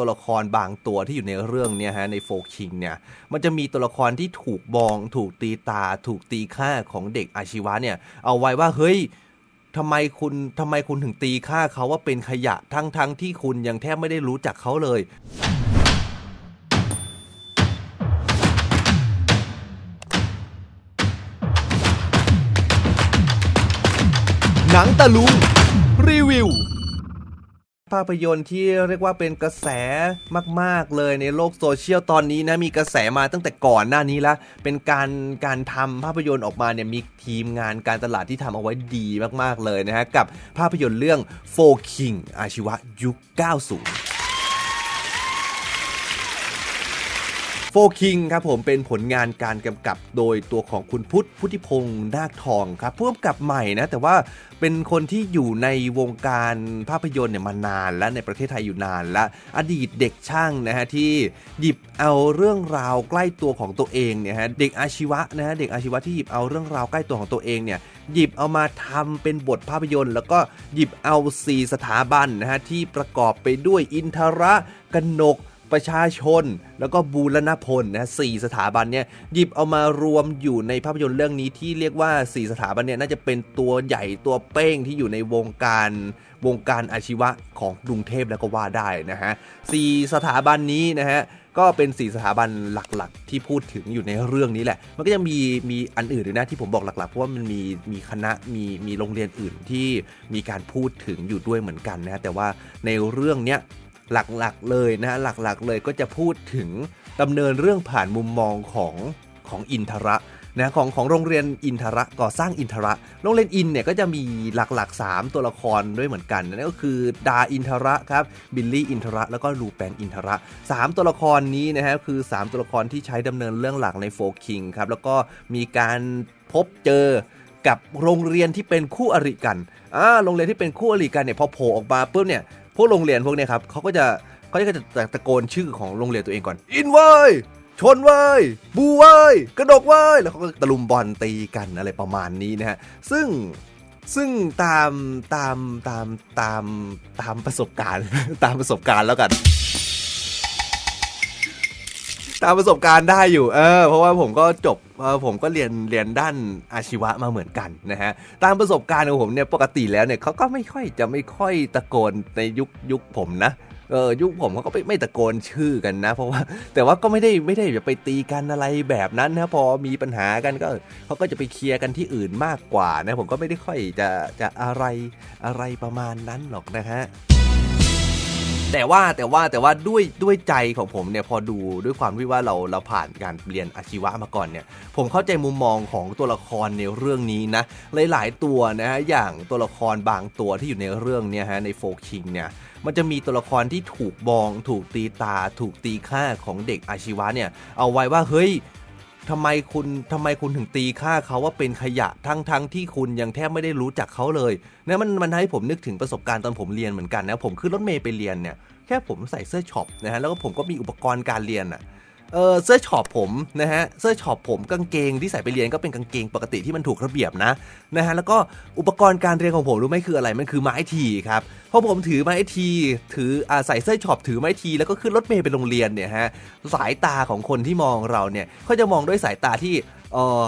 ตัวละครบางตัวที่อยู่ในเรื่องเนี่ยฮะในโฟคิงเนี่ยมันจะมีตัวละครที่ถูกบอง ถูกตีตา ถูกตีค่าของเด็กอาชีวะเนี่ยเอาไว้ว่าเฮ้ยทำไมคุณทำไมคุณถึงตีค่าเขาว่าเป็นขยะทั้งทั้งที่คุณยังแทบไม่ได้รู้จักเขาเลย หนังตะลุงรีวิว ภาพยนตร์ที่เรียกว่าเป็นกระแสมาก ๆ เลยในโลกโซเชียลตอนนี้นะมีกระแสมาตั้งแต่ก่อนหน้านี้แล้วเป็นการการทำภาพยนตร์ออกมาเนี่ยมีทีมงานการตลาดที่ทำเอาไว้ดีมาก ๆ เลยนะฮะกับภาพยนตร์เรื่องโฟคิงอาชีวะยุค 90 โฟคิงครับผมเป็นผลงานการกำกับโดยตัวของคุณพุทธพุทธิพงศ์นาคทองครับผู้กำกับใหม่นะแต่ว่าเป็นคนที่อยู่ในวงการภาพยนตร์เนี่ยมานานและในประเทศไทยอยู่นานและอดีตเด็กช่างนะฮะที่หยิบเอาเรื่องราวใกล้ตัวของตัวเองเนี่ยฮะเด็กอาชีวะนะฮะเด็กอาชีวะที่หยิบเอาเรื่องราวใกล้ตัวของตัวเองเนี่ยหยิบเอามาทำเป็นบทภาพยนตร์ แล้วก็หยิบเอาสีสถาบันนะฮะที่ประกอบไปด้วยอินทระกนก ประชาชน แล้วก็บูรณพลนะสี่สถาบันเนี่ยหยิบเอามารวมอยู่ในภาพยนตร์เรื่องนี้ที่เรียกว่า 4 สถาบันเนี่ยน่าจะเป็นตัวใหญ่ตัวเป้งที่อยู่ในวงการวงการอาชีวะของกรุงเทพแล้วก็ว่าได้นะฮะสี่สถาบันนี้นะฮะก็เป็น 4 สถาบันหลักๆ ที่พูดถึงอยู่ในเรื่องนี้แหละ มันก็ยังมีมีอันอื่นด้วยนะที่ผมบอกหลักๆ เพราะว่ามันมีมีคณะมีมีโรงเรียนอื่นที่มีการพูดถึงอยู่ด้วยเหมือนกันนะแต่ว่าในเรื่องเนี้ย หลักๆเลยนะฮะหลักๆเลยก็จะพูดถึงดำเนินเรื่องผ่านมุมมองของของอินทระนะของของโรงเรียนอินทระก่อสร้างอินทระ โรงเรียนอินเนี่ยก็จะมีหลักๆ 3 ตัวละครด้วยเหมือนกันนั่นก็คือดาอินทระครับบิลลี่อินทระแล้วก็ลูแปงอินทระสามตัวละครนี้นะฮะคือ 3 ตัวละครที่ใช้ดำเนินเรื่องหลักในโฟคิงครับแล้วก็มีการพบเจอกับโรงเรียนที่เป็นคู่อริกันอ่าโรงเรียนที่เป็นคู่อริกันเนี่ยพอโผล่ออกมาปุ๊บเนี่ย วกโรงเรียนพวกเนี้ยครับเขาก็จะเขาก็จะตะโกนชื่อของโรงเรียนตัวเองก่อน อินเว้ยชนเว้ยบูเว้ยกระดกเว้ยแล้วเขาก็ตะลุมบอลตีกันอะไรประมาณนี้นะฮะซึ่งซึ่งตามตามตามตามตามประสบการณ์ ตามประสบการณ์แล้วกัน ตามประสบการณ์ได้อยู่เออเพราะว่าผมก็จบผมก็เรียนเรียนด้านอาชีวะมาเหมือนกันนะฮะตามประสบการณ์ของผมเนี่ยปกติแล้วเนี่ยเขาก็ไม่ค่อยจะไม่ค่อยตะโกนในยุคยุคผมนะเออยุคผมเขาก็ไม่ไม่ตะโกนชื่อกันนะ เพราะว่าแต่ว่าก็ไม่ได้ไม่ได้จะไปตีกันอะไรแบบนั้นนะพอมีปัญหากันก็เขาก็จะไปเคลียร์กันที่อื่นมากกว่านะผมก็ไม่ได้ค่อยจะจะอะไรอะไรประมาณนั้นหรอกนะฮะ แต่ว่าแต่ว่าแต่ว่าด้วยด้วยใจของผมเนี่ยพอดูด้วยความที่ว่าเราเราผ่านการเรียนอาชีวะมาก่อนเนี่ยผมเข้าใจมุมมองของตัวละครในเรื่องนี้นะหลาย ๆ ตัวนะฮะอย่างตัวละครบางตัวที่อยู่ในเรื่องเนี่ยฮะในโฟคิงเนี่ยมันจะมีตัวละครที่ถูกบอง ถูกตีตา ถูกตีค่าของเด็กอาชีวะเนี่ยเอาไว้ว่าเฮ้ย ทำไมคุณทำไมคุณถึงตีค่าเขาว่าเป็นขยะทั้งทั้งที่คุณยังแทบไม่ได้รู้จักเขาเลยนะมันมันให้ผมนึกถึงประสบการณ์ตอนผมเรียนเหมือนกันนะผมขึ้นรถเมย์ไปเรียนเนี่ยแค่ผมใส่เสื้อช็อปนะฮะแล้วก็ผมก็มีอุปกรณ์การเรียนอะ เออเสื้อช็อปผมนะฮะเสื้อช็อปผมกางเกงที่ใส่ไปเรียนก็เป็นกางเกงปกติที่มันถูกระเบียบนะนะฮะแล้วก็อุปกรณ์การเรียนของผมรู้ไหมคืออะไรมันคือไม้ทีครับพอผมถือไม้ทีถืออ่าใส่เสื้อช็อปถือไม้ทีแล้วก็ขึ้นรถเมล์ไปโรงเรียนเนี่ยฮะสายตาของคนที่มองเราเนี่ยเขาจะมองด้วยสายตาที่เออ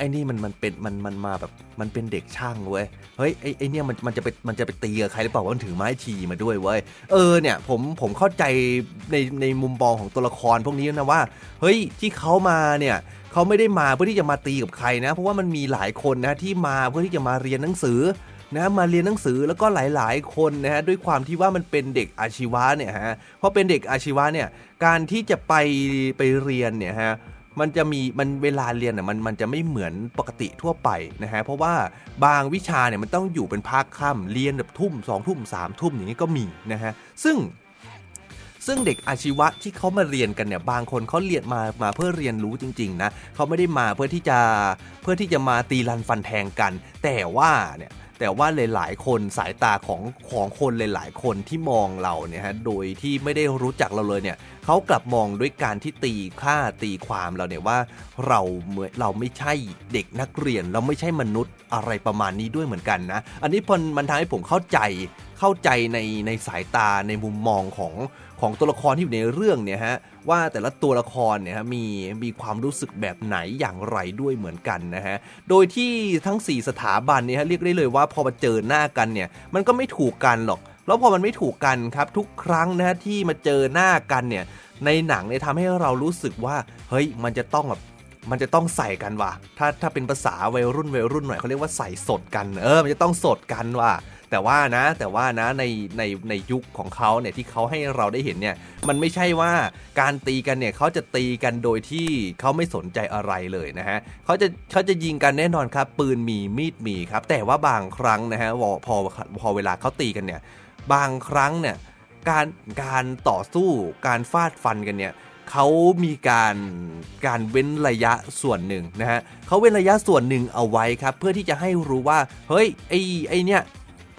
ไอ้นี่มันมันเป็นมันมันมาแบบมันเป็นเด็กช่างเว้ยเฮ้ยไอ้ไอ้เนี่ยมันมันจะไปมันจะไปตีกับใครหรือเปล่าว่ามันถือไม้ทีมาด้วยเว้ยเออเนี่ยผมผมเข้าใจในในมุมมองของตัวละครพวกนี้นะว่า เฮ้ยที่เขามาเนี่ยเขาไม่ได้มาเพื่อที่จะมาตีกับใครนะ เพราะว่ามันมีหลายคนนะที่มาเพื่อที่จะมาเรียนหนังสือนะมาเรียนหนังสือแล้วก็หลาย ๆ คนนะฮะด้วยความที่ว่ามันเป็นเด็กอาชีวะเนี่ยฮะเพราะเป็นเด็กอาชีวะเนี่ยการที่จะไปไปเรียนเนี่ยฮะ มันจะมีมันเวลาเรียนอะมันมันจะไม่เหมือนปกติทั่วไปนะฮะเพราะว่าบางวิชาเนี่ยมันต้องอยู่เป็นภาคค่ำเรียนแบบทุ่มสองทุ่มสามทุ่มอย่างนี้ก็มีนะฮะซึ่งซึ่งเด็กอาชีวะที่เขามาเรียนกันเนี่ยบางคนเขาเรียนมามาเพื่อเรียนรู้จริงๆนะเขาไม่ได้มาเพื่อที่จะเพื่อที่จะมาตีรันฟันแทงกัน แต่ว่าเนี่ย แต่ว่าหลายๆ คนสายตาของของคนหลาย ๆ คนที่มองเราเนี่ยฮะโดยที่ไม่ได้รู้จักเราเลยเนี่ยเขากลับมองด้วยการที่ตีค่าตีความเราเนี่ยว่าเราเมือเราไม่ใช่เด็กนักเรียน เราไม่ใช่มนุษย์อะไรประมาณนี้ด้วยเหมือนกันนะ อันนี้พอมันทำให้ผมเข้าใจ เข้าใจในในสายตาในมุมมองของของตัวละครที่อยู่ในเรื่องเนี่ยฮะว่าแต่ละตัวละครเนี่ยฮะมีมีความรู้สึกแบบไหนอย่างไรด้วยเหมือนกันนะฮะโดยที่ทั้ง 4 สถาบันเนี่ยฮะเรียกได้เลยว่าพอมาเจอหน้ากันเนี่ยมันก็ไม่ถูกกันหรอก แล้วพอมันไม่ถูกกันครับทุกครั้งนะฮะที่มาเจอหน้ากันเนี่ยในหนังเนี่ยทำให้เรารู้สึกว่าเฮ้ยมันจะต้องแบบมันจะต้องใส่กันว่ะ ถ้าถ้าเป็นภาษาวัยรุ่นวัยรุ่นหน่อยเขาเรียกว่าใส่สดกัน เออ มันจะต้องสดกันว่ะ แต่ว่านะแต่ว่านะในในในยุคของเขาเนี่ยที่เขาให้เราได้เห็นเนี่ยมันไม่ใช่ว่าการตีกันเนี่ยเขาจะตีกันโดยที่เขาไม่สนใจอะไรเลยนะฮะเขาจะเขาจะยิงกันแน่นอนครับ ปืนมีมีดมีครับ แต่ว่าบางครั้งนะฮะพอพอพอเวลาเขาตีกันเนี่ยบางครั้งเนี่ยการการต่อสู้การฟาดฟันกันเนี่ยเขามีการการเว้นระยะส่วนหนึ่งนะฮะเขาเว้นระยะส่วนหนึ่งเอาไว้ครับ เพื่อที่จะให้รู้ว่า เฮ้ยไอ้ไอ้เนี่ย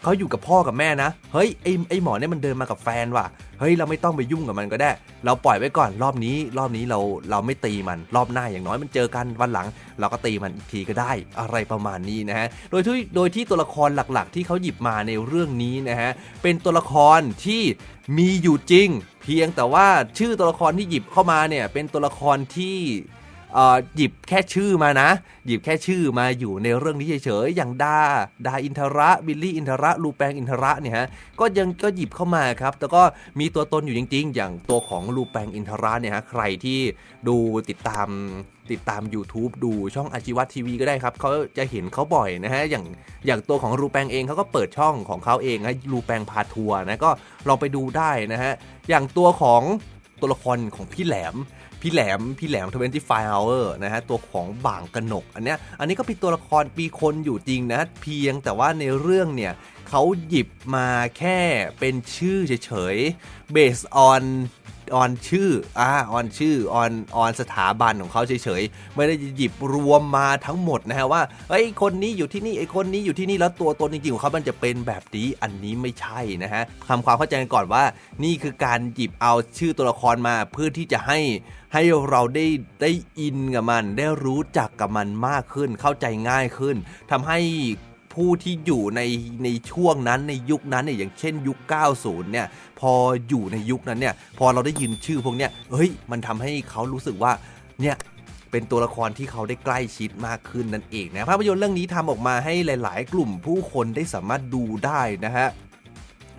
เขาอยู่กับพ่อกับแม่นะ เฮ้ยไอ้ไอ้หมอเนี่ยมันเดินมากับแฟนว่ะ เฮ้ยเราไม่ต้องไปยุ่งกับมันก็ได้ เราปล่อยไว้ก่อนรอบนี้ รอบนี้เราเราไม่ตีมัน รอบหน้าอย่างน้อยมันเจอกันวันหลัง เราก็ตีมันอีกทีก็ได้อะไรประมาณนี้นะฮะ โดยที่โดยที่ตัวละครหลักๆ ที่เขาหยิบมาในเรื่องนี้นะฮะ เป็นตัวละครที่มีอยู่จริง เพียงแต่ว่าชื่อตัวละครที่หยิบเข้ามาเนี่ยเป็นตัวละครที่ หยิบแค่ชื่อมานะ หยิบแค่ชื่อมาอยู่ในเรื่องนี้เฉยๆอย่างดาดาอินทระบิลลี่อินทระลูแปงอินทระเนี่ยฮะก็ยังก็หยิบเข้ามาครับแต่ก็มีตัวตนอยู่จริง ๆ อย่างตัวของลูแปงอินทระเนี่ยฮะใครที่ดูติดตามติดตาม YouTube ดูช่องอาชีวะทีวีก็ได้ครับเขาจะเห็นเขาบ่อยนะฮะอย่างอย่างตัวของรูแปงเองเขาก็เปิดช่องของเขาเองนะรูแปงพาทัวร์นะก็ลองไปดูได้นะฮะอย่างตัวของตัวละครของพี่แหลม พี่แหลมพี่แหลม25 hour นะฮะตัวของบางกนก อันเนี้ยอันนี้ก็เป็นตัวละครปีคนอยู่จริงนะ เพียงแต่ว่าในเรื่องเนี่ยเขาหยิบมาแค่เป็นชื่อเฉยๆ based on ออนชื่ออ่าออนชื่อออนออนสถาบันของเขาเฉยๆ ไม่ได้หยิบรวมมาทั้งหมดนะฮะว่าเอ้ยคนนี้อยู่ที่นี่ไอ้คนนี้อยู่ที่นี่แล้วตัวตนจริงๆของเขามันจะเป็นแบบนี้อันนี้ไม่ใช่นะฮะทำความเข้าใจกันก่อนว่า นี่คือการหยิบเอาชื่อตัวละครมาเพื่อที่จะให้ให้เราได้ได้อินกับมัน ได้รู้จักกับมันมากขึ้น เข้าใจง่ายขึ้นทำให้ ผู้ที่อยู่ในในช่วงนั้นในยุคนั้นเนี่ยอย่างเช่นยุค 90 เนี่ยพออยู่ในยุคนั้นเนี่ยพอเราได้ยินชื่อพวกเนี้ยเฮ้ยมันทำให้เขารู้สึกว่าเนี่ยเป็นตัวละครที่เขาได้ใกล้ชิดมากขึ้นนั่นเองนะภาพยนตร์เรื่องนี้ทำออกมาให้หลาย ๆ กลุ่มผู้คนได้สามารถดูได้นะฮะ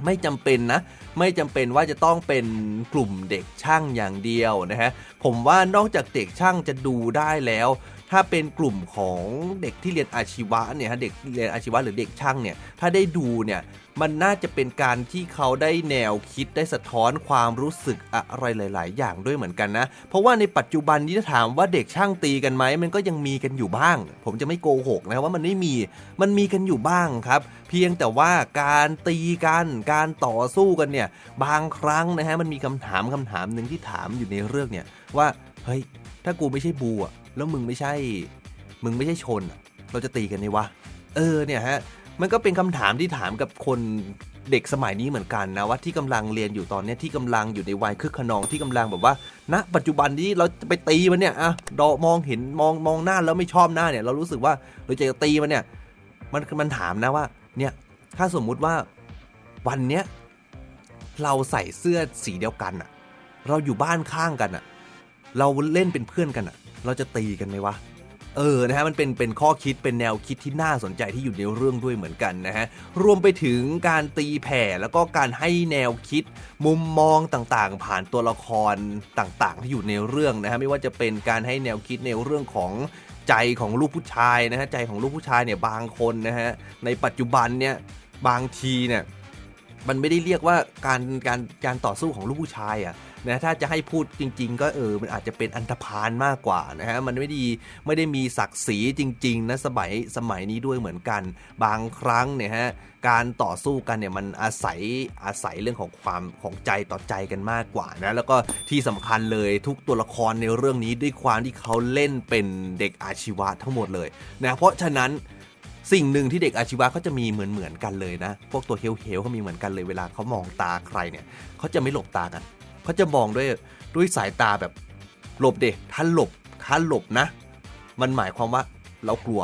ไม่จำเป็นนะ ไม่จำเป็นว่าจะต้องเป็นกลุ่มเด็กช่างอย่างเดียวนะฮะผมว่านอกจากเด็กช่างจะดูได้แล้ว ถ้าเป็นกลุ่มของเด็กที่เรียนอาชีวะเนี่ยฮะเด็กเรียนอาชีวะหรือเด็กช่างเนี่ยถ้าได้ดูเนี่ยมันน่าจะเป็นการที่เขาได้แนวคิดได้สะท้อนความรู้สึกอะไรหลาย ๆ อย่างด้วยเหมือนกันนะ เพราะว่าในปัจจุบันนี้ถ้าถามว่าเด็กช่างตีกันไหมมันก็ยังมีกันอยู่บ้าง ผมจะไม่โกหกนะว่ามันไม่มีมันมีกันอยู่บ้างครับ เพียงแต่ว่าการตีกันการต่อสู้กันเนี่ยบางครั้งนะฮะมันมีคำถามคำถามหนึ่งที่ถามอยู่ในเรื่องเนี่ยว่าเฮ้ย ถ้ากูไม่ใช่บูอะแล้วมึงไม่ใช่ มึงไม่ใช่ชนอะเราจะตีกันไหมวะ เออเนี่ยฮะ มันก็เป็นคำถามที่ถามกับคนเด็กสมัยนี้เหมือนกันนะว่าที่กำลังเรียนอยู่ตอนเนี้ยที่กำลังอยู่ในวัยคึกขนองที่กำลังแบบว่าณปัจจุบันนี้เราจะไปตีมันเนี่ยอะดอมองเห็นมองมองหน้าแล้วไม่ชอบหน้าเนี่ย เรารู้สึกว่าเราจะตีมันเนี่ย มันมันถามนะว่า เนี่ยถ้าสมมุติว่าวันเนี้ยเราใส่เสื้อสีเดียวกันอะเราอยู่บ้านข้างกันอะ เราเล่นเป็นเพื่อนกันอะเราจะตีกันไหมวะเออ นะฮะ มันเป็น เป็นข้อคิด เป็นแนวคิดที่น่าสนใจที่อยู่ในเรื่องด้วยเหมือนกันนะฮะ รวมไปถึงการตีแผ่ แล้วก็การให้แนวคิด มุมมองต่างๆ ผ่านตัวละครต่างๆ ที่อยู่ในเรื่องนะฮะ ไม่ว่าจะเป็นการให้แนวคิดในเรื่องของใจของลูกผู้ชายนะฮะ ใจของลูกผู้ชายเนี่ยบางคนนะฮะ ในปัจจุบันเนี่ย บางทีเนี่ย มันไม่ได้เรียกว่าการการการต่อสู้ของลูกผู้ชายอะนะถ้าจะให้พูดจริง ๆ ก็เออมันอาจจะเป็นอันธพาลมากกว่านะฮะมันไม่ดีไม่ได้มีศักดิ์ศรีจริงๆนะสมัยสมัยนี้ด้วยเหมือนกัน บางครั้งเนี่ยฮะการต่อสู้กันเนี่ยมันอาศัยอาศัยเรื่องของความของใจต่อใจกันมากกว่านะแล้วก็ที่สำคัญเลยทุกตัวละครในเรื่องนี้ด้วยความที่เขาเล่นเป็นเด็กอาชีวะทั้งหมดเลยนะเพราะฉะนั้น สิ่งหนึ่งที่เด็กอาชีวะเขาจะมีเหมือนเหมือนกันเลยนะ พวกตัวเฮลเฮลเขามีเหมือนกันเลยเวลาเขามองตาใครเนี่ยเขาจะไม่หลบตากันเขาจะมองด้วยด้วยสายตาแบบหลบเด็ถ้านหลบถ้านหลบนะ มันหมายความว่าเรากลัว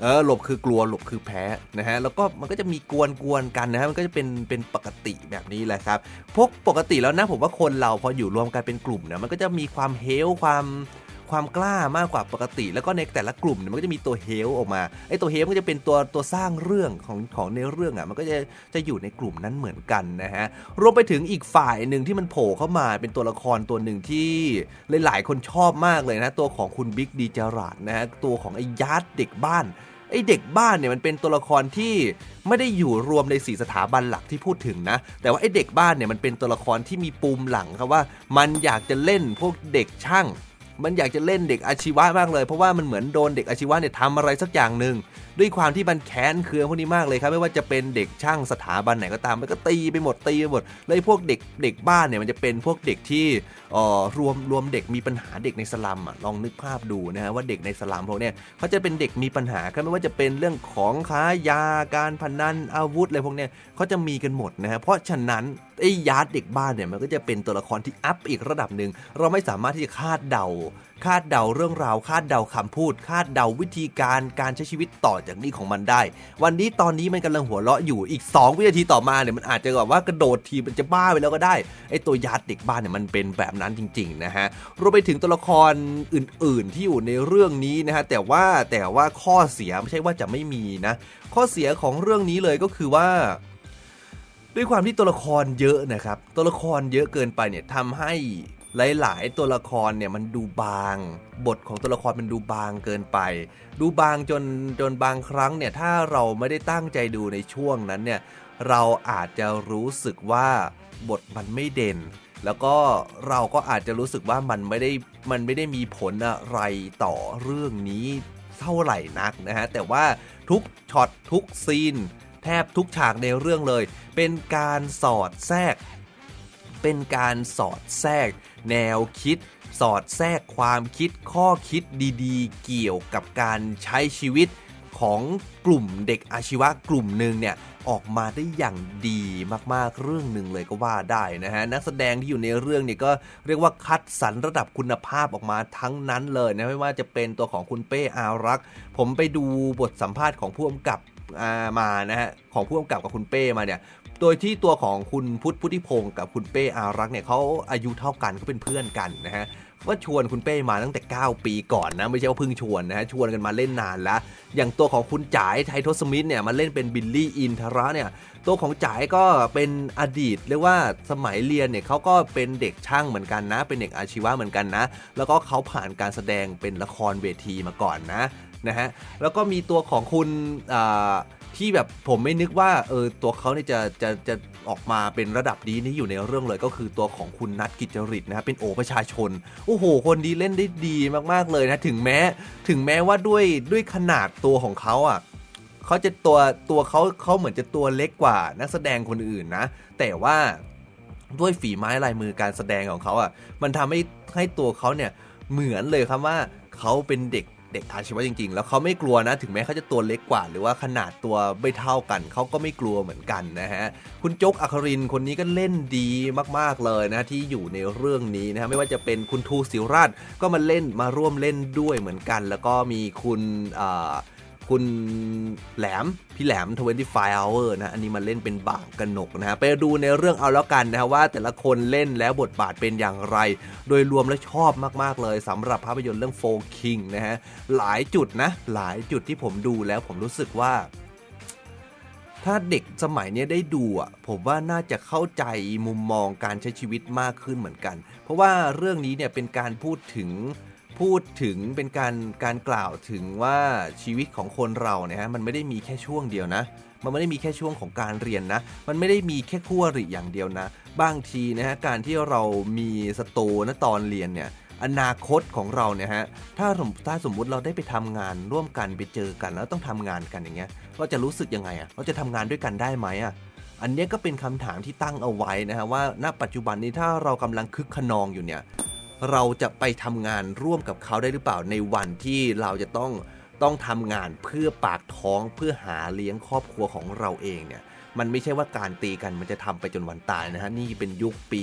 เออหลบคือกลัวหลบคือแพ้นะฮะแล้วก็มันก็จะมีกวนกวนกันนะฮะมันก็จะเป็นเป็นปกติแบบนี้แหละครับพวกปกติแล้วนะผมว่าคนเราพออยู่รวมกันเป็นกลุ่มเนี่ยมันก็จะมีความเฮลความ ความกล้ามากกว่าปกติ แล้วก็ในแต่ละกลุ่มเนี่ยมันก็จะมีตัวเฮลออกมาไอ้ตัวเฮลก็จะเป็นตัวตัวสร้างเรื่องของของในเรื่องอะมันก็จะจะอยู่ในกลุ่มนั้นเหมือนกันนะฮะรวมไปถึงอีกฝ่ายหนึ่งที่มันโผล่เข้ามาเป็นตัวละครตัวหนึ่งที่หลายๆคนชอบมากเลยนะตัวของคุณบิ๊กดีจาราดนะฮะตัวของไอ้ยัดเด็กบ้านไอเด็กบ้านเนี่ยมันเป็นตัวละครที่ไม่ได้อยู่รวมในสีสถาบันหลักที่พูดถึงนะ แต่ว่าไอเด็กบ้านเนี่ยมันเป็นตัวละครที่มีปูมหลังครับว่า มันอยากจะเล่นพวกเด็กช่าง มันอยากจะเล่นเด็กอาชีวะมากเลย เพราะว่ามันเหมือนโดนเด็กอาชีวะเนี่ยทำอะไรสักอย่างหนึ่งด้วยความที่มันแค้นเคืองพวกนี้มากเลยครับไม่ว่าจะเป็นเด็กช่างสถาบันไหนก็ตามมันก็ตีไปหมดตีไปหมดแล้วไอ้พวกเด็กเด็กบ้านเนี่ยมันจะเป็นพวกเด็กที่เอ่อรวมรวมเด็กมีปัญหาเด็กในสลัมอะลองนึกภาพดูนะฮะว่าเด็กในสลัมพวกเนี้ยเขาจะเป็นเด็กมีปัญหาครับไม่ว่าจะเป็นเรื่องของค้ายาการพนันอาวุธอะไรพวกเนี้ยเขาจะมีกันหมดนะฮะเพราะฉะนั้นไอ้ยาร์ดเด็กบ้านเนี่ยมันก็จะเป็นตัวละครที่อัพอีกระดับหนึ่งเราไม่สามารถที่จะคาดเดาคาดเดาเรื่องราว คาดเดาคำพูด คาดเดาวิธีการการใช้ชีวิตต่อจากนี้ของมันได้ วันนี้ตอนนี้มันกำลังหัวเราะอยู่อีก 2 วินาทีต่อมาเนี่ยมันอาจจะแบบว่ากระโดดทีมันจะบ้าไปแล้วก็ได้ไอตัวยัดเด็กบ้านเนี่ยมันเป็นแบบนั้นจริงๆนะฮะรวมไปถึงตัวละครอื่น ๆ ที่อยู่ในเรื่องนี้นะฮะแต่ว่าแต่ว่าข้อเสียไม่ใช่ว่าจะไม่มีนะ ข้อเสียของเรื่องนี้เลยก็คือว่าด้วยความที่ตัวละครเยอะนะครับ ตัวละครเยอะเกินไปเนี่ยทำให้ หลาย ๆ ตัวละครเนี่ยมันดูบาง บทของตัวละครมันดูบางเกินไป ดูบางจนจนบางครั้งเนี่ยถ้าเราไม่ได้ตั้งใจดูในช่วงนั้นเนี่ยเราอาจจะรู้สึกว่าบทมันไม่เด่น แล้วก็เราก็อาจจะรู้สึกว่ามันไม่ได้มันไม่ได้มีผลอะไรต่อเรื่องนี้เท่าไหร่นักนะฮะแต่ว่าทุกช็อตทุกซีน แทบทุกฉากในเรื่องเลย เป็นการสอดแทรก เป็นการสอดแทรก แนวคิด สอดแทรกความคิดข้อคิดดีๆ เกี่ยวกับการใช้ชีวิตของกลุ่มเด็กอาชีวะกลุ่มหนึ่งเนี่ยออกมาได้อย่างดีมากๆเรื่องหนึ่งเลยก็ว่าได้นะฮะนักแสดงที่อยู่ในเรื่องเนี่ยก็เรียกว่าคัดสรรระดับคุณภาพออกมาทั้งนั้นเลยนะไม่ว่าจะเป็นตัวของคุณเป้อารักษ์ผมไปดูบทสัมภาษณ์ของผู้กำกับมานะฮะของผู้กำกับกับคุณเป้มาเนี่ย โดยที่ตัวของคุณพุทธพุทธิพงศ์กับคุณเป้อารักษ์เนี่ยเขาอายุเท่ากันเขาเป็นเพื่อนกันนะฮะว่าชวนคุณเป้มาตั้งแต่ 9 ปีก่อนนะ ไม่ใช่ว่าเพิ่งชวนนะฮะชวนกันมาเล่นนานแล้ว อย่างตัวของคุณจ๋ายไททศมิธเนี่ยมาเล่นเป็นบิลลี่อินทระเนี่ยตัวของจ๋ายก็เป็นอดีตเรียกว่าสมัยเรียนเนี่ยเขาก็เป็นเด็กช่างเหมือนกันนะ เป็นเด็กอาชีวะเหมือนกันนะ แล้วก็เขาผ่านการแสดงเป็นละครเวทีมาก่อนนะนะฮะแล้วก็มีตัวของคุณอ่า ที่แบบผมไม่นึกว่าเออตัวเขาเนี่ยจะจะจะออกมาเป็นระดับนี้นี่อยู่ในเรื่องเลยก็คือตัวของคุณนัทกิจจริตนะฮะเป็นโอประชาชน โอ้โห คนดีเล่นได้ดีมากๆเลยนะถึงแม้ถึงแม้ว่าด้วยด้วยขนาดตัวของเขาอะเขาจะตัวตัวเขาเขาเหมือนจะตัวเล็กกว่านักแสดงคนอื่นนะ แต่ว่าด้วยฝีไม้ลายมือการแสดงของเขาอะมันทำให้ให้ตัวเขาเนี่ยเหมือนเลยครับว่าเขาเป็นเด็ก เด็กอาชีวะจริงๆ แล้วเขาไม่กลัวนะ ถึงแม้เขาจะตัวเล็กกว่า หรือว่าขนาดตัวไม่เท่ากัน เขาก็ไม่กลัวเหมือนกันนะฮะ คุณโจ๊กอัครินคนนี้ก็เล่นดีมากๆเลยนะที่อยู่ในเรื่องนี้นะฮะไม่ว่าจะเป็นคุณทูศิราชก็มาเล่นมาร่วมเล่นด้วยเหมือนกัน แล้วก็มีคุณอ่า คุณแหลม พี่แหลม 25 hour นะ อันนี้มาเล่นเป็นบ่าวกนกนะฮะ ไปดูในเรื่องเอาแล้วกันนะฮะว่าแต่ละคนเล่นแล้วบทบาทเป็นอย่างไร โดยรวมแล้วชอบมากๆเลยสำหรับภาพยนตร์เรื่อง Four King นะฮะ หลายจุดนะ หลายจุดที่ผมดูแล้วผมรู้สึกว่า ถ้าเด็กสมัยนี้ได้ดูอะผมว่าน่าจะเข้าใจมุมมองการใช้ชีวิตมากขึ้นเหมือนกัน เพราะว่าเรื่องนี้เนี่ยเป็นการพูดถึง พูดถึงเป็นการการกล่าวถึงว่าชีวิตของคนเราเนี่ยฮะมันไม่ได้มีแค่ช่วงเดียวนะ มันไม่ได้มีแค่ช่วงของการเรียนนะ มันไม่ได้มีแค่คู่อริอย่างเดียวนะ บางทีนะฮะการที่เรามีสโตนะตอนเรียนเนี่ยอนาคตของเราเนี่ยฮะ ถ้าถ้าสมมุติเราได้ไปทำงานร่วมกันไปเจอกันแล้วต้องทำงานกันอย่างเงี้ย เราจะรู้สึกยังไงอะเราจะทำงานด้วยกันได้ไหมอะอันเนี้ยก็เป็นคำถามที่ตั้งเอาไว้นะฮะว่าณปัจจุบันนี้ถ้าเรากำลังคึกขนองอยู่เนี่ย เราจะไปทำงานร่วมกับเขาได้หรือเปล่าในวันที่เราจะต้องต้องทำงานเพื่อปากท้องเพื่อหาเลี้ยงครอบครัวของเราเองเนี่ยมันไม่ใช่ว่าการตีกันมันจะทำไปจนวันตายนะฮะนี่เป็นยุคปี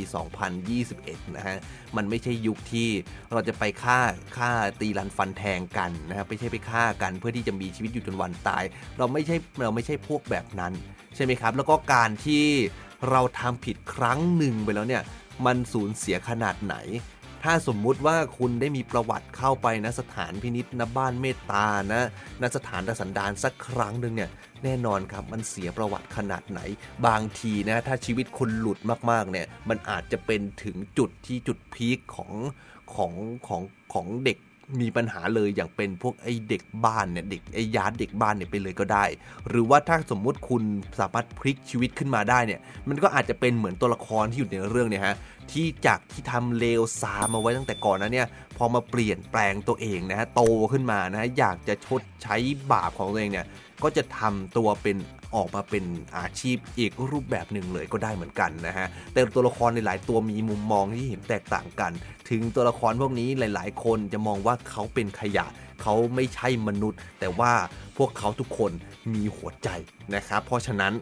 2021 นะฮะมันไม่ใช่ยุคที่เราจะไปฆ่าฆ่าตีรันฟันแทงกันนะฮะไม่ใช่ไปฆ่ากันเพื่อที่จะมีชีวิตอยู่จนวันตาย เราไม่ใช่เราไม่ใช่พวกแบบนั้น ใช่ไหมครับ แล้วก็การที่เราทำผิดครั้งหนึ่งไปแล้วเนี่ยมันสูญเสียขนาดไหน ถ้าสมมุติว่าคุณได้มีประวัติเข้าไปนะสถานพินิษนะบ้านเมตตานะนสถานดสันดานสักครั้งหนึ่งเนี่ยแน่นอนครับมันเสียประวัติขนาดไหน บางทีนะถ้าชีวิตคุณหลุดมากๆเนี่ยมันอาจจะเป็นถึงจุดที่จุดพีคของของของของเด็ก มีปัญหาเลยอย่างเป็นพวกไอ้เด็กบ้านเนี่ยเด็กไอ้ยาเด็กบ้านเนี่ยไปเลยก็ได้ หรือว่าถ้าสมมุติคุณสามารถพลิกชีวิตขึ้นมาได้เนี่ยมันก็อาจจะเป็นเหมือนตัวละครที่อยู่ในเรื่องเนี่ยฮะที่จากที่ทำเลวซามมาไว้ตั้งแต่ก่อนนะเนี่ยพอมาเปลี่ยนแปลงตัวเองนะฮะโตขึ้นมานะฮะอยากจะชดใช้บาปของตัวเองเนี่ยก็จะทำตัวเป็น ออกมาเป็นอาชีพอีกรูปแบบหนึ่งเลยก็ได้เหมือนกันนะฮะ แต่ตัวละครในหลายตัวมีมุมมองที่เห็นแตกต่างกัน ถึงตัวละครพวกนี้หลาย ๆ คนจะมองว่าเขาเป็นขยะเขาไม่ใช่มนุษย์ แต่ว่าพวกเขาทุกคนมีหัวใจนะครับ เพราะฉะนั้น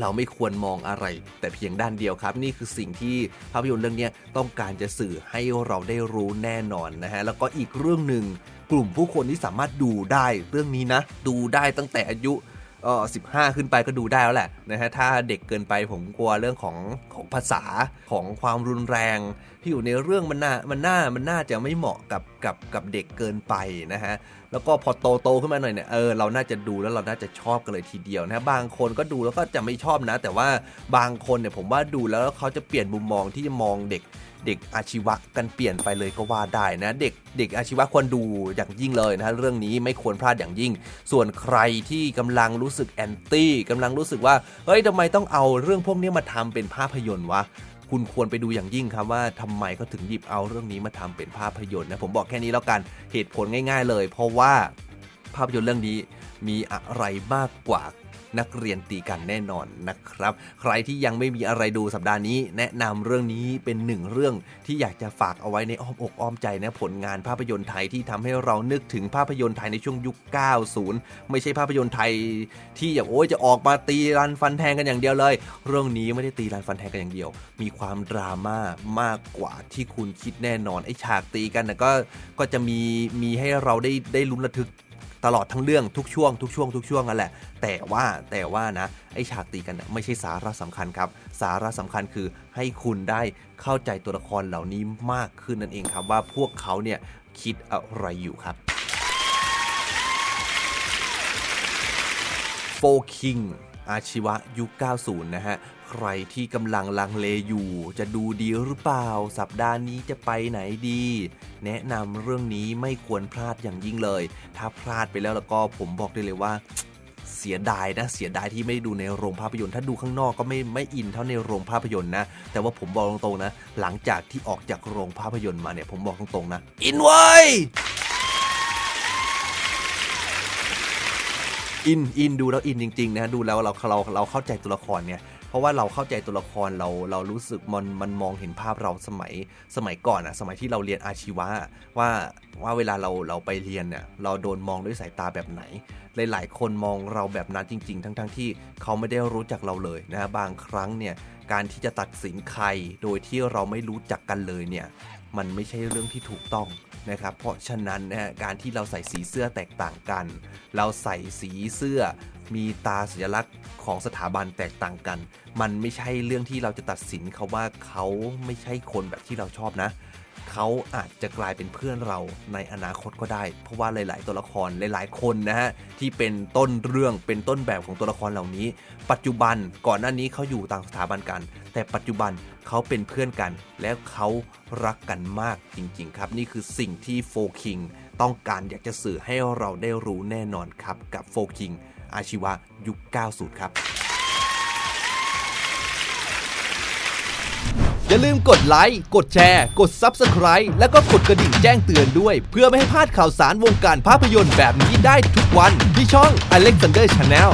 เราไม่ควรมองอะไร แต่เพียงด้านเดียวครับ นี่คือสิ่งที่ภาพยนตร์เรื่องนี้ต้องการจะสื่อให้เราได้รู้แน่นอนนะฮะแล้วก็อีกเรื่องหนึ่งกลุ่มผู้คนที่สามารถดูได้เรื่องนี้นะ ดูได้ตั้งแต่อายุ เออ15ขึ้นไปก็ดูได้แล้วแหละนะฮะถ้าเด็กเกินไปผมกลัวเรื่องของของภาษาของความรุนแรง ที่อยู่ในเรื่องมันน่ามันน่ามันน่าจะไม่เหมาะกับกับกับเด็กเกินไปนะฮะแล้วก็พอโตโตๆขึ้นมาหน่อยเนี่ยเออเราน่าจะดูแล้วเราน่าจะชอบกันเลยทีเดียวนะบางคนก็ดูแล้วก็จะไม่ชอบนะ แต่ว่าบางคนเนี่ยผมว่าดูแล้วเขาจะเปลี่ยนมุมมองที่มองเด็ก เด็กอาชีวะกันเปลี่ยนไปเลยก็ว่าได้นะ เด็กเด็กอาชีวะควรดูอย่างยิ่งเลยนะเรื่องนี้ไม่ควรพลาดอย่างยิ่ง ส่วนใครที่กำลังรู้สึกแอนตี้กำลังรู้สึกว่าเฮ้ยทำไมต้องเอาเรื่องพวกนี้มาทำเป็นภาพยนตร์วะคุณควรไปดูอย่างยิ่งครับว่าทำไมเขาถึงหยิบเอาเรื่องนี้มาทำเป็นภาพยนตร์นะผมบอกแค่นี้แล้วกันเหตุผลง่าย ๆ เลย เพราะว่าภาพยนตร์เรื่องนี้มีอะไรมากกว่า นักเรียนตีกันแน่นอนนะครับ ใครที่ยังไม่มีอะไรดูสัปดาห์นี้ แนะนำเรื่องนี้เป็นหนึ่งเรื่องที่อยากจะฝากเอาไว้ในอ้อมอกอ้อมใจนะผลงานภาพยนตร์ไทยที่ทำให้เรานึกถึงภาพยนตร์ไทยในช่วงยุค 90 ไม่ใช่ภาพยนตร์ไทยที่อย่างโอ้ยจะออกมาตีรันฟันแทงกันอย่างเดียวเลย เรื่องนี้ไม่ได้ตีรันฟันแทงกันอย่างเดียว มีความดราม่ามากกว่าที่คุณคิดแน่นอนไอ้ฉากตีกันนะก็ก็จะมีมีให้เราได้ได้ลุ้นระทึก ตลอดทั้งเรื่องทุกช่วงทุกช่วงทุกช่วงนั่นแหละ แต่ว่าแต่ว่านะไอฉากตีกันนะไม่ใช่สาระสำคัญครับ สาระสำคัญคือให้คุณได้เข้าใจตัวละครเหล่านี้มากขึ้นนั่นเองครับว่าพวกเขาเนี่ยคิดอะไรอยู่ครับโฟคิงอาชีวะยุค 90 นะฮะ ใครที่กำลังลังเลอยู่ จะดูดีหรือเปล่า สัปดาห์นี้จะไปไหนดี แนะนำเรื่องนี้ไม่ควรพลาดอย่างยิ่งเลย ถ้าพลาดไปแล้วแล้วก็ผมบอกได้เลยว่าเสียดายนะเสียดายที่ไม่ได้ดูในโรงภาพยนตร์ถ้าดูข้างนอกก็ไม่ไม่อินเท่าในโรงภาพยนตร์นะ แต่ว่าผมบอกตรงๆนะ หลังจากที่ออกจากโรงภาพยนตร์มาเนี่ยผมบอกตรงๆนะ อินเว้ยอินอินดูแล้วอินจริงๆนะดูแล้วเราเราเราเข้าใจตัวละครเนี่ย เพราะว่าเราเข้าใจตัวละครเราเรารู้สึกมันมันมองเห็นภาพเราสมัยสมัยก่อนอะสมัยที่เราเรียนอาชีวะว่าว่าเวลาเราเราไปเรียนเนี่ยเราโดนมองด้วยสายตาแบบไหน หลาย ๆ คนมองเราแบบนั้นจริง ๆ ทั้งๆที่เขาไม่ได้รู้จักเราเลยนะบางครั้งเนี่ยการที่จะตัดสินใครโดยที่เราไม่รู้จักกันเลยเนี่ยมันไม่ใช่เรื่องที่ถูกต้องนะครับ เพราะฉะนั้นนะการที่เราใส่สีเสื้อแตกต่างกัน เราใส่สีเสื้อ มีตาสัญลักษณ์ของสถาบันแตกต่างกัน มันไม่ใช่เรื่องที่เราจะตัดสินเขาว่าเขาไม่ใช่คนแบบที่เราชอบนะ เขาอาจจะกลายเป็นเพื่อนเราในอนาคตก็ได้ เพราะว่าหลาย ๆ ตัวละครหลาย ๆ คนนะฮะที่เป็นต้นเรื่องเป็นต้นแบบของตัวละครเหล่านี้ ปัจจุบันก่อนหน้านี้เขาอยู่ต่างสถาบันกัน แต่ปัจจุบันเขาเป็นเพื่อนกัน และเขารักกันมากจริง ๆ ครับ นี่คือสิ่งที่โฟคิงต้องการอยากจะสื่อให้เราได้รู้แน่นอนครับกับโฟคิง อาชีวะยุค 90 ครับอย่าลืมกดไลค์ กดแชร์ กด Subscribe แล้วก็กดกระดิ่งแจ้งเตือนด้วย เพื่อไม่ให้พลาดข่าวสารวงการภาพยนตร์แบบนี้ได้ทุกวัน ที่ช่อง Alexander Channel